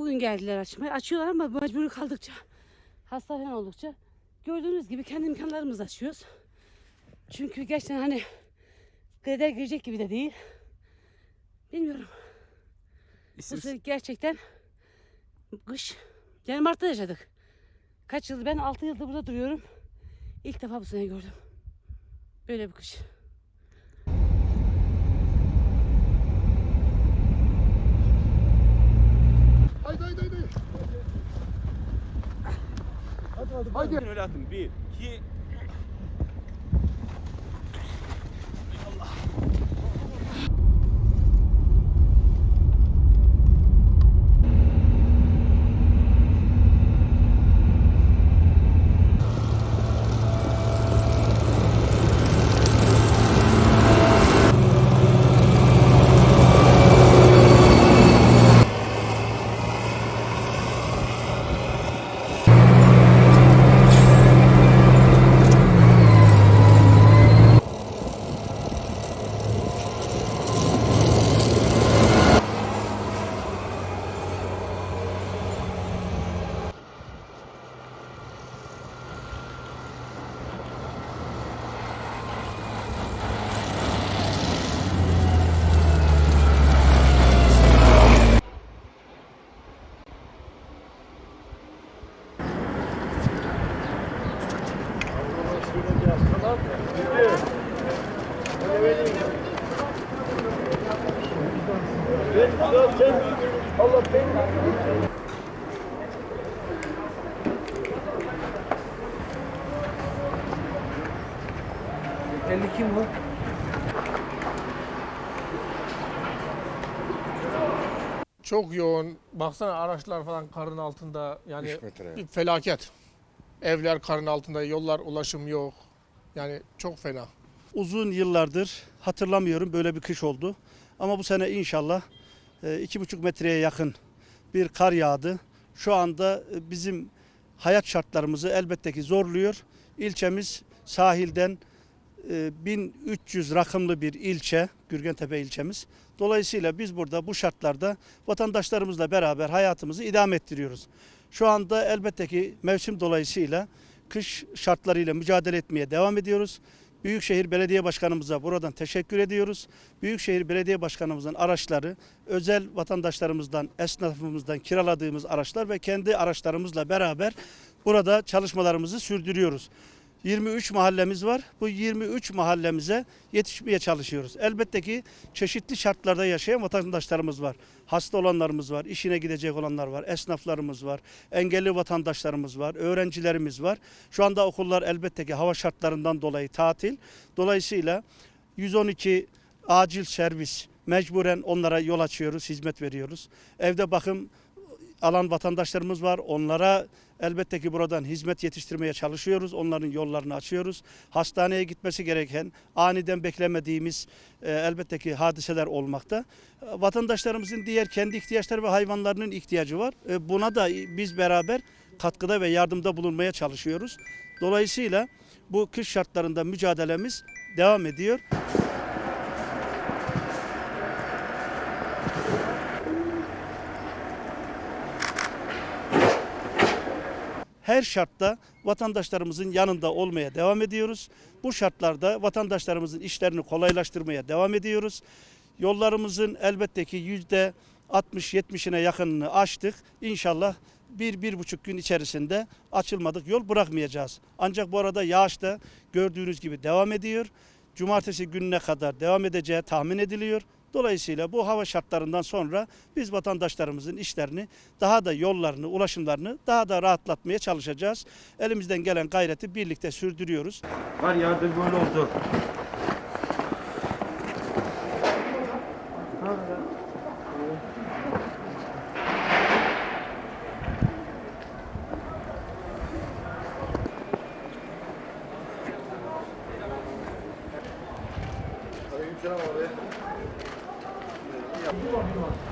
Bugün geldiler açmaya. Açıyorlar ama mecbur kaldıkça, hasta falan oldukça gördüğünüz gibi kendi imkanlarımızla açıyoruz. Çünkü gerçekten hani kreder girecek gibi de değil. Bilmiyorum. Bu İsim, sene gerçekten kış. Yani Mart'ta yaşadık. Kaç yıl ben 6 yıldır burada duruyorum. İlk defa bu sene gördüm. Böyle bir kış. Hadi hadi. Öyle attım. Bir, iki, Çok yoğun. Baksana araçlar falan karın altında. Yani Üç metre. bir felaket. Evler karın altında, yollar ulaşım yok. Yani çok fena. Uzun yıllardır hatırlamıyorum böyle bir kış oldu. Ama bu sene inşallah iki buçuk metreye yakın bir kar yağdı. Şu anda e, bizim hayat şartlarımızı elbette ki zorluyor. İlçemiz sahilden e, 1300 rakımlı bir ilçe, Gürgentepe ilçemiz. Dolayısıyla biz burada bu şartlarda vatandaşlarımızla beraber hayatımızı idame ettiriyoruz. Şu anda elbette ki mevsim dolayısıyla kış şartlarıyla mücadele etmeye devam ediyoruz. Büyükşehir Belediye Başkanımıza buradan teşekkür ediyoruz. Büyükşehir Belediye Başkanımızın araçları özel vatandaşlarımızdan, esnafımızdan kiraladığımız araçlar ve kendi araçlarımızla beraber burada çalışmalarımızı sürdürüyoruz. 23 mahallemiz var. Bu 23 mahallemize yetişmeye çalışıyoruz. Elbette ki çeşitli şartlarda yaşayan vatandaşlarımız var. Hasta olanlarımız var, işine gidecek olanlar var, esnaflarımız var, engelli vatandaşlarımız var, öğrencilerimiz var. Şu anda okullar elbette ki hava şartlarından dolayı tatil. Dolayısıyla 112 acil servis mecburen onlara yol açıyoruz, hizmet veriyoruz. Evde bakım alan vatandaşlarımız var. Onlara elbette ki buradan hizmet yetiştirmeye çalışıyoruz. Onların yollarını açıyoruz. Hastaneye gitmesi gereken aniden beklemediğimiz e, elbette ki hadiseler olmakta. E, Vatandaşlarımızın diğer kendi ihtiyaçları ve hayvanlarının ihtiyacı var. E, buna da biz beraber katkıda ve yardımda bulunmaya çalışıyoruz. Dolayısıyla bu kış şartlarında mücadelemiz devam ediyor. Her şartta vatandaşlarımızın yanında olmaya devam ediyoruz. Bu şartlarda vatandaşlarımızın işlerini kolaylaştırmaya devam ediyoruz. Yollarımızın elbette ki yüzde 60-70'ine yakınını açtık. İnşallah bir, bir buçuk gün içerisinde açılmadık yol bırakmayacağız. Ancak bu arada yağış da gördüğünüz gibi devam ediyor. Cumartesi gününe kadar devam edeceği tahmin ediliyor. Dolayısıyla bu hava şartlarından sonra biz vatandaşlarımızın işlerini daha da yollarını, ulaşımlarını daha da rahatlatmaya çalışacağız. Elimizden gelen gayreti birlikte sürdürüyoruz. Var yardım böyle oldu. Selam abi. 过，没过。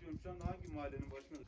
Diyorum. Şu anda hangi mahallenin başında?